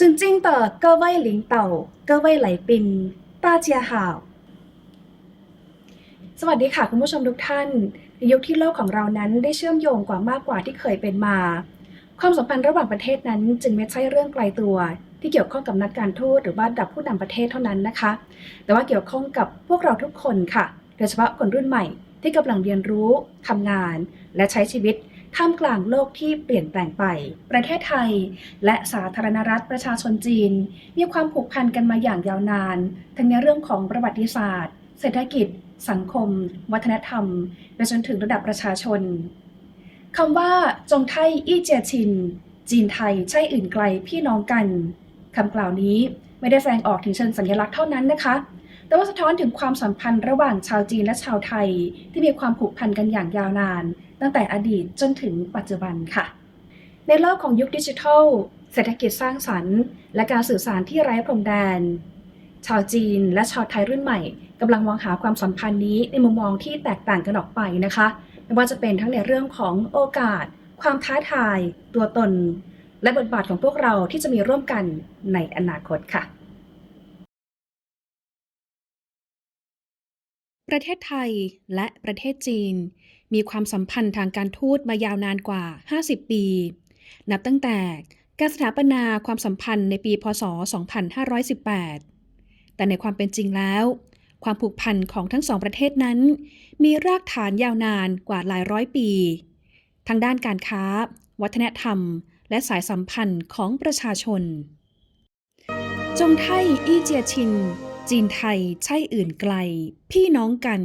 尊敬的各位领导、各位来宾，大家好。สวัสดีค่ะคุณผู้ชมทุกท่าน ในยุคที่โลกของเรานั้นได้เชื่อมโยงกว่ามากกว่าที่เคยเป็นมา ความสัมพันธ์ระหว่างประเทศนั้นจึงไม่ใช่เรื่องไกลตัว ที่เกี่ยวข้องกับนักการทูตหรือว่าระดับผู้นำประเทศเท่านั้นนะคะ แต่ว่าเกี่ยวข้องกับพวกเราทุกคนค่ะ โดยเฉพาะคนรุ่นใหม่ที่กำลังเรียนรู้ทำงาน และใช้ชีวิต ท่ามกลางโลกที่เปลี่ยนแปลงไป ประเทศไทย และสาธารณรัฐประชาชนจีน มีความผูกพันกันมาอย่างยาวนาน ทั้งในเรื่องของประวัติศาสตร์ เศรษฐกิจ สังคม วัฒนธรรมไปจนถึงระดับประชาชนคำว่าจงไทยอี้เจียชิน จีนไทยใช่อื่นไกลพี่น้องกันคำกล่าวนี้ไม่ได้แสดงออกถึงเชิงสัญลักษณ์เท่านั้นนะคะ แต่ว่าสะท้อนถึงความสัมพันธ์ระหว่างชาวจีนและชาวไทย ที่มีความผูกพันกันอย่างยาวนาน ตั้งแต่อดีตจนถึงปัจจุบันค่ะ ในโลกของยุคดิจิทัล เศรษฐกิจสร้างสรรค์ และการสื่อสารที่ไร้พรมแดน ชาวจีนและชาวไทยรุ่นใหม่กำลังมองหาความสัมพันธ์นี้ในมุมมองที่แตกต่างกันออกไปนะคะไม่ว่าจะเป็นทั้งในเรื่องของโอกาส ความท้าทาย ตัวตน และบทบาทของพวกเราที่จะมีร่วมกันในอนาคตค่ะ ประเทศไทยและประเทศจีน มีความสัมพันธ์ทางการทูตมายาวนานกว่า 50 ปี นับตั้งแต่การสถาปนาความสัมพันธ์ในปี พศ 2518 แต่ในความเป็นจริงแล้ว ความผูกพันของทั้งสองประเทศนั้น มีรากฐานยาวนานกว่าหลายร้อยปีทั้งด้านการค้า วัฒนธรรม และสายสัมพันธ์ของประชาชน จงไทย อี้เจียชิน จีนไทยใช่อื่นไกล พี่น้องกัน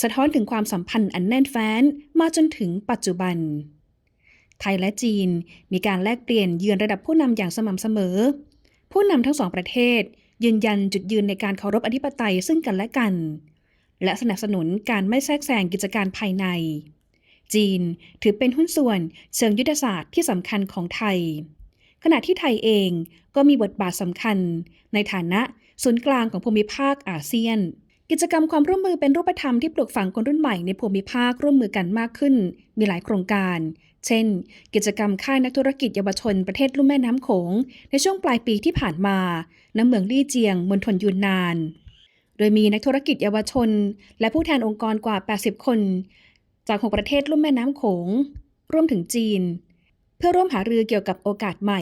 สะท้อนถึงความสัมพันธ์อันแน่นแฟ้นมาจนถึงปัจจุบัน ไทยและจีนมีการแลกเปลี่ยนเยือนระดับผู้นำอย่างสม่ำเสมอ ผู้นำทั้งสองประเทศ ยืนยันจุดยืนในการเคารพอธิปไตยซึ่งกันและกัน และสนับสนุนการไม่แทรกแซงกิจการภายใน จีนถือเป็นหุ้นส่วนเชิงยุทธศาสตร์ที่สำคัญของไทย ขณะที่ไทยเองก็มีบทบาทสำคัญ ในฐานะศูนย์กลางของภูมิภาคอาเซียน กิจกรรมความร่วมมือเป็นรูปธรรมที่ปลูกฝังคนรุ่นใหม่ในภูมิภาคร่วมมือกันมากขึ้น มีหลายโครงการ เช่น กิจกรรมค่ายนักธุรกิจเยาวชนประเทศลุ่มแม่น้ำโขง ในช่วงปลายปีที่ผ่านมา ณ เมืองลี่เจียง มณฑลยูนนาน โดยมีนักธุรกิจเยาวชน และผู้แทนองค์กรกว่า 80 คน จาก 6 ประเทศลุ่มแม่น้ำโขงรวมถึงจีน เพื่อร่วมหารือเกี่ยวกับโอกาสใหม่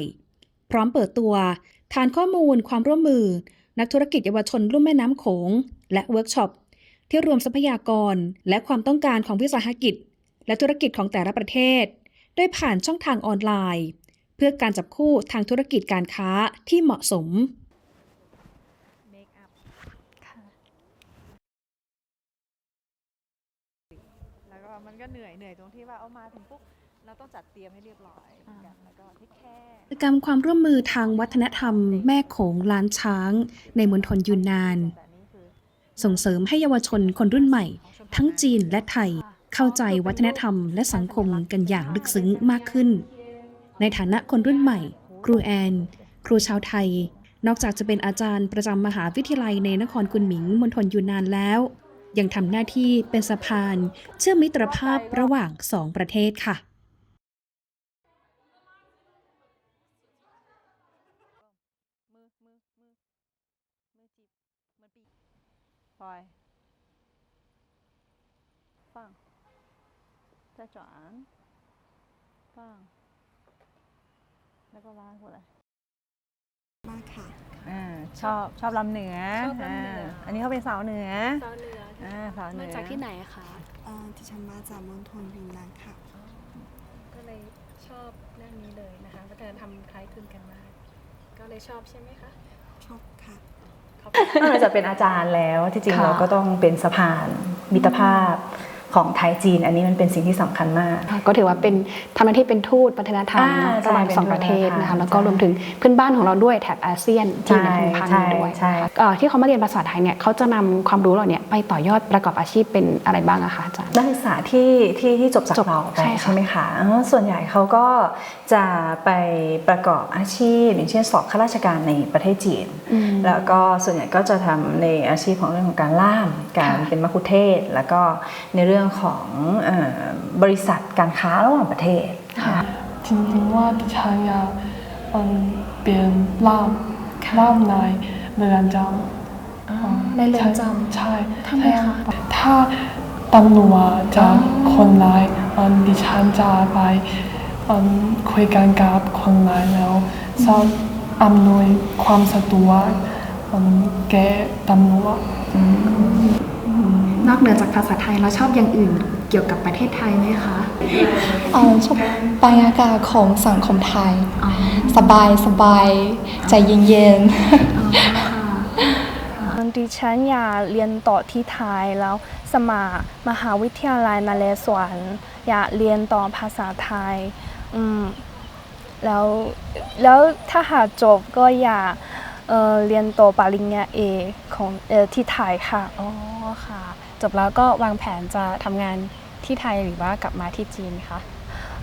พร้อมเปิดตัว ฐานข้อมูลความร่วมมือ นักธุรกิจเยาวชนลุ่มแม่น้ำโขง และเวิร์กช็อปที่รวมทรัพยากรและความต้องการของวิสาหกิจ และธุรกิจของแต่ละประเทศ โดยผ่านช่องทางออนไลน์ เพื่อการจับคู่ทางธุรกิจการค้าที่เหมาะสมแล้วก็มันก็เหนื่อยเหนื่อยตรงที่ว่าเอามาถึงปุ๊บ เราต้องจัดเตรียมให้เรียบร้อยเหมือนกันแล้วก็ที่แค่กิจกรรมความร่วมมือทางวัฒนธรรม แม่โขงล้านช้าง ในมณฑลยูนนาน แต่นี่คือส่งเสริมให้เยาวชนคนรุ่นใหม่ ทั้งจีนและไทยเข้าใจวัฒนธรรมและสังคมกันอย่างลึกซึ้งมากขึ้น ในฐานะคนรุ่นใหม่ ครูแอน ครูชาวไทย นอกจากจะเป็นอาจารย์ประจำมหาวิทยาลัยในนครกุนหมิงมณฑลยูนนานแล้ว ยังทำหน้าที่เป็นสะพาน เชื่อมมิตรภาพระหว่างสองประเทศค่ะ มือมือมือมือจีบมือปี ปล่อย放再转放แล้วก็วางหัวเลย มากค่ะ อ่าชอบชอบลำเหนือ ชอบลำเหนืออ่ าอันนี้เขาเป็นสาวเหนือ สาวเหนือ อ่าสาวเหนื มา อ จากที่ไหนคะ เอ่อที่ฉันมาจากมณฑลยูนนานค่ะ ก็เลยชอบเรื่องนี้เลยนะคะวัฒนธรรมคล้ายคลึงกันมาก ก็เลยชอบใช่ไหมคะ ชอบค่ะ ขอบ นอกจากเป็นอาจารย์แล้วที่จริงค่ะเราก็ต้องเป็นสะพานมิตรภาพ ของไทยจีน อันนี้มันเป็นสิ่งที่สำคัญมาก ก็ถือว่าเป็นทำหน้าที่เป็นทูตวัฒนธรรมอ่าเนอะใช่ระหว่างเป็นสองประเทศทูตวัฒนธรรมนะคะแล้วก็ใช่รวมถึงเพื่อนบ้านของเราด้วยแถบอาเซียนที่อยู่ในภูมิภาคนี้ด้วยใช่ใช่เอ่อที่เขามาเรียนภาษาไทยเนี่ยเขาจะนำความรู้เหล่าเนี้ไปต่อยอดประกอบอาชีพเป็นอะไรบ้างอะคะอาจารย์นักศึกษาที่ที่ที่จบจากจบเราไปใช่ค่ะใช่ไหมคะอ๋อส่วนใหญ่เขาก็จะไปประกอบอาชีพอย่างเช่นสอบข้าราชการในประเทศจีนอืมแล้วก็ส่วนใหญ่ก็จะทำในอาชีพของเรื่องของการล่ามการค่ะเป็นมัคคุเทศก์แล้วก็ในเรื่องของเออบริษัทการค้าระหว่างประเทศค่ะจริงๆว่าดิฉันอยากอืมเปลี่ยนล่ามล่ามในเรือนจำในเรือนจใช่ทำไมคะถ้าตำรวจจะคนร้ายอืมดิฉันจะไปอืมคุยกันกับคนร้ายแล้วจะอำนวยความสะดวกอืมแก่ตำรวจำ นอกเหนือจากภาษาไทยแล้วชอบอย่างอื่นเกี่ยวกับประเทศไทยไหมคะเอ่อชอบบรรยากาศของสังคมไทย อ๋อสบายสบายใจเย็นๆดิฉันอยากเรียนต่อที่ไทยแล้วสมัครมหาวิทยาลัยนเรศวรอยากเรียนต่อภาษาไทยอืมแล้วแล้วถ้าหากจบก็อยากเอ่อเรียนต่อปริญญาเอก ของเอ่อที่ไทยค่ะ อ๋อค่ะ จบแล้วก็วางแผนจะทำงานที่ไทยหรือว่ากลับมาที่จีนคะ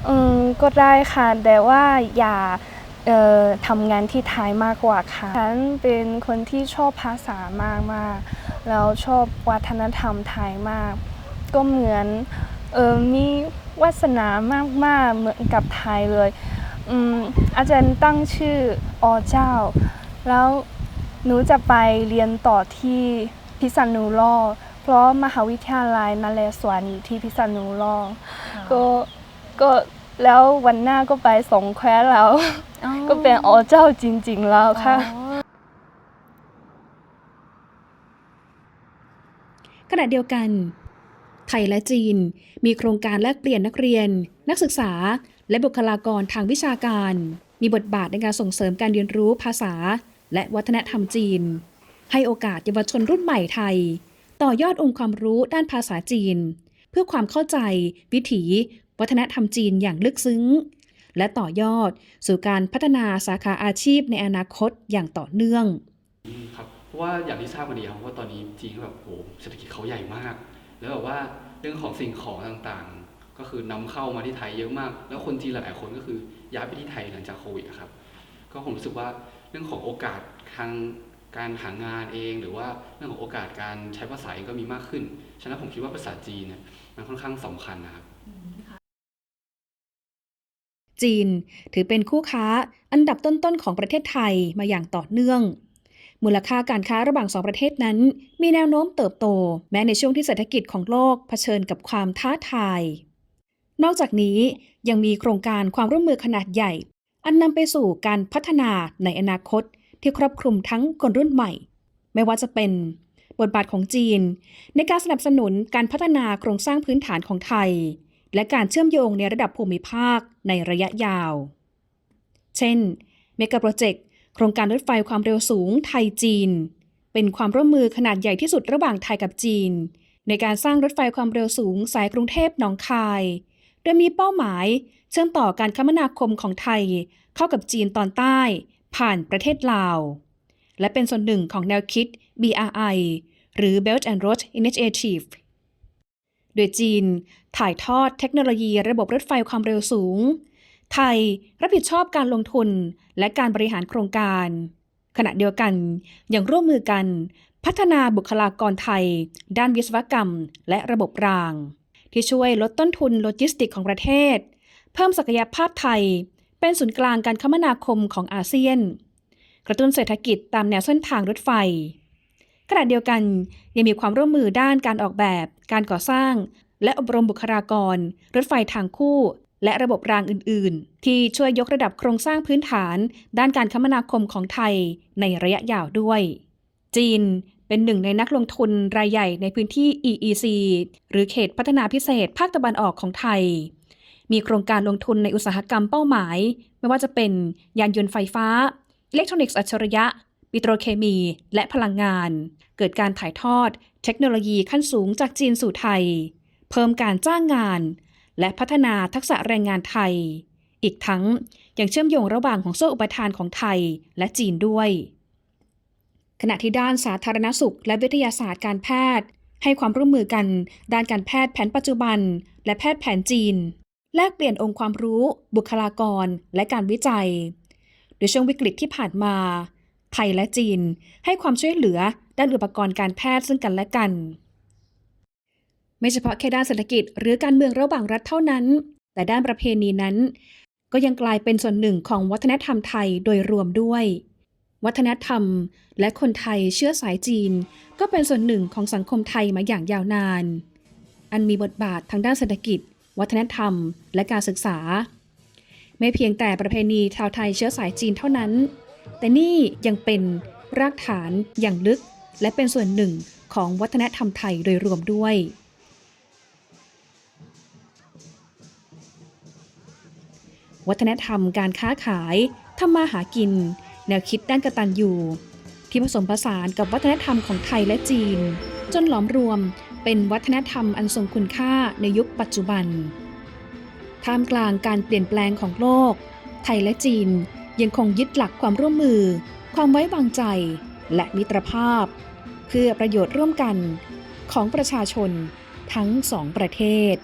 อืมก็ได้ค่ะ แต่ว่าอย่าเอ่อทำงานที่ไทยมากกว่าค่ะ ฉันเป็นคนที่ชอบภาษามากมากๆแล้วชอบวัฒนธรรมไทยมาก ก็เหมือนเออมีวาสนามากๆเหมือนกับไทยเลยอืมอาจารย์ตั้งชื่ออเจ้า แล้ว หนูจะไปเรียนต่อที่พิษณุโลกเพราะมหาวิทยาลัยนเรศวรอยู่ที่พิษณุโลกก็ก็แล้ววันหน้าก็ไปสงแควแล้ว ก็เป็นอ๋อเจ้าจริง ๆ แล้วค่ะ ขณะเดียวกัน ไทยและจีนมีโครงการแลกเปลี่ยนนักเรียน นักศึกษา และบุคลากรทางวิชาการ มีบทบาทในการส่งเสริมการเรียนรู้ภาษา และวัฒนธรรมจีน ให้โอกาสเยาวชนรุ่นใหม่ไทย ต่อยอดองค์ความรู้ด้านภาษาจีน เพื่อความเข้าใจ วิถี วัฒนธรรมจีนอย่างลึกซึ้ง และต่อยอดสู่การพัฒนาสาขาอาชีพในอนาคตอย่างต่อเนื่องครับเพราะว่าอย่างที่ทราบกันดีครับว่าตอนนี้จีนแบบโหเศรษฐกิจเขาใหญ่มาก แล้วแบบว่าเรื่องของสิ่งของต่างๆ ก็คือนำเข้ามาที่ไทยเยอะมาก แล้วคนจีนหลายๆคนก็คือย้ายไปที่ไทยหลังจากโควิดครับ ก็ผมรู้สึกว่า เรื่องของโอกาสทางการหางานเอง หรือว่าเรื่องของโอกาสการใช้ภาษาเองก็มีมากขึ้น ฉะนั้นผมคิดว่าภาษาจีนเนี่ยมันค่อนข้างสำคัญนะครับจีนถือเป็นคู่ค้าอันดับต้นๆของประเทศไทยมาอย่างต่อเนื่อง มูลค่าการค้าระหว่างสองประเทศนั้น มีแนวโน้มเติบโต แม้ในช่วงที่เศรษฐกิจของโลกเผชิญกับความท้าทาย นอกจากนี้ยังมีโครงการความร่วมมือขนาดใหญ่ อันนำไปสู่การพัฒนาในอนาคตที่ครอบคลุมทั้งคนรุ่นใหม่ ไม่ว่าจะเป็นบทบาทของจีน ในการสนับสนุนการพัฒนาโครงสร้างพื้นฐานของไทย และการเชื่อมโยงในระดับภูมิภาคในระยะยาว เช่น เมกะโปรเจกต์โครงการรถไฟความเร็วสูงไทยจีน เป็นความร่วมมือขนาดใหญ่ที่สุดระหว่างไทยกับจีน ในการสร้างรถไฟความเร็วสูงสายกรุงเทพหนองคาย ดยมีเป้าหมายเชื่อมต่อการคมนาคมของไทยเข้ากับจีนตอนใต้ ผ่านประเทศลาว และเป็นส่วนหนึ่งของแนวคิด BRI หรือ Belt and Road Initiative โดยจีนถ่ายทอดเทคโนโลยีระบบรถไฟความเร็วสูง ไทยรับผิดชอบการลงทุนและการบริหารโครงการ ขณะเดียวกันยังร่วมมือกัน พัฒนาบุคลากรไทย ด้านวิศวกรรม และระบบราง ที่ช่วยลดต้นทุนโลจิสติกของประเทศ เพิ่มศักยภาพไทย เป็นศูนย์กลางการคมนาคมของอาเซียน กระตุ้นเศรษฐกิจตามแนวเส้นทางรถไฟ ขณะเดียวกันยังมีความร่วมมือด้านการออกแบบ การก่อสร้าง และอบรมบุคลากร รถไฟทางคู่ และระบบรางอื่น ๆ ที่ช่วยยกระดับโครงสร้างพื้นฐาน ด้านการคมนาคมของไทยในระยะยาวด้วยจีน เป็นหนึ่งในนักลงทุนรายใหญ่ในพื้นที่ EEC หรือเขตพัฒนาพิเศษภาคตะวันออกของไทย มีโครงการลงทุนในอุตสาหกรรมเป้าหมาย ไม่ว่าจะเป็นยานยนต์ไฟฟ้า อิเล็กทรอนิกส์อัจฉริยะ ปิโตรเคมี และพลังงาน เกิดการถ่ายทอด เทคโนโลยีขั้นสูงจากจีนสู่ไทย เพิ่มการจ้างงาน และพัฒนาทักษะแรงงานไทย อีกทั้งยังเชื่อมโยงระหว่างของโซ่อุปทานของไทยและจีนด้วย ขณะที่ด้านสาธารณสุข และวิทยาศาสตร์การแพทย์ ให้ความร่วมมือกัน ด้านการแพทย์แผนปัจจุบัน และแพทย์แผนจีน แลกเปลี่ยนองค์ความรู้ บุคลากร และการวิจัย โดยช่วงวิกฤตที่ผ่านมา ไทยและจีน ให้ความช่วยเหลือด้านอุปกรณ์การแพทย์ซึ่งกันและกัน ไม่เฉพาะแค่ด้านเศรษฐกิจ หรือการเมืองระหว่างรัฐเท่านั้น แต่ด้านประเพณีนั้น ก็ยังกลายเป็นส่วนหนึ่งของวัฒนธรรมไทยโดยรวมด้วย วัฒนธรรม และคนไทยเชื้อสายจีน ก็เป็นส่วนหนึ่งของสังคมไทยมาอย่างยาวนาน อันมีบทบาททางด้านเศรษฐกิจ วัฒนธรรม และการศึกษา ไม่เพียงแต่ประเพณีชาวไทยเชื้อสายจีนเท่านั้น แต่นี่ยังเป็นรากฐานอย่างลึก และเป็นส่วนหนึ่งของวัฒนธรรมไทยโดยรวมด้วยวัฒนธรรมการค้าขายทำมาหากิน แนวคิดด้านกตัญญูที่ผสมผสานกับวัฒนธรรมของไทยและจีน จนหลอมรวมเป็นวัฒนธรรมอันทรงคุณค่าในยุคปัจจุบัน ท่ามกลางการเปลี่ยนแปลงของโลก ไทยและจีนยังคงยึดหลักความร่วมมือ ความไว้วางใจ และมิตรภาพ เพื่อประโยชน์ร่วมกันของประชาชนทั้งสองประเทศ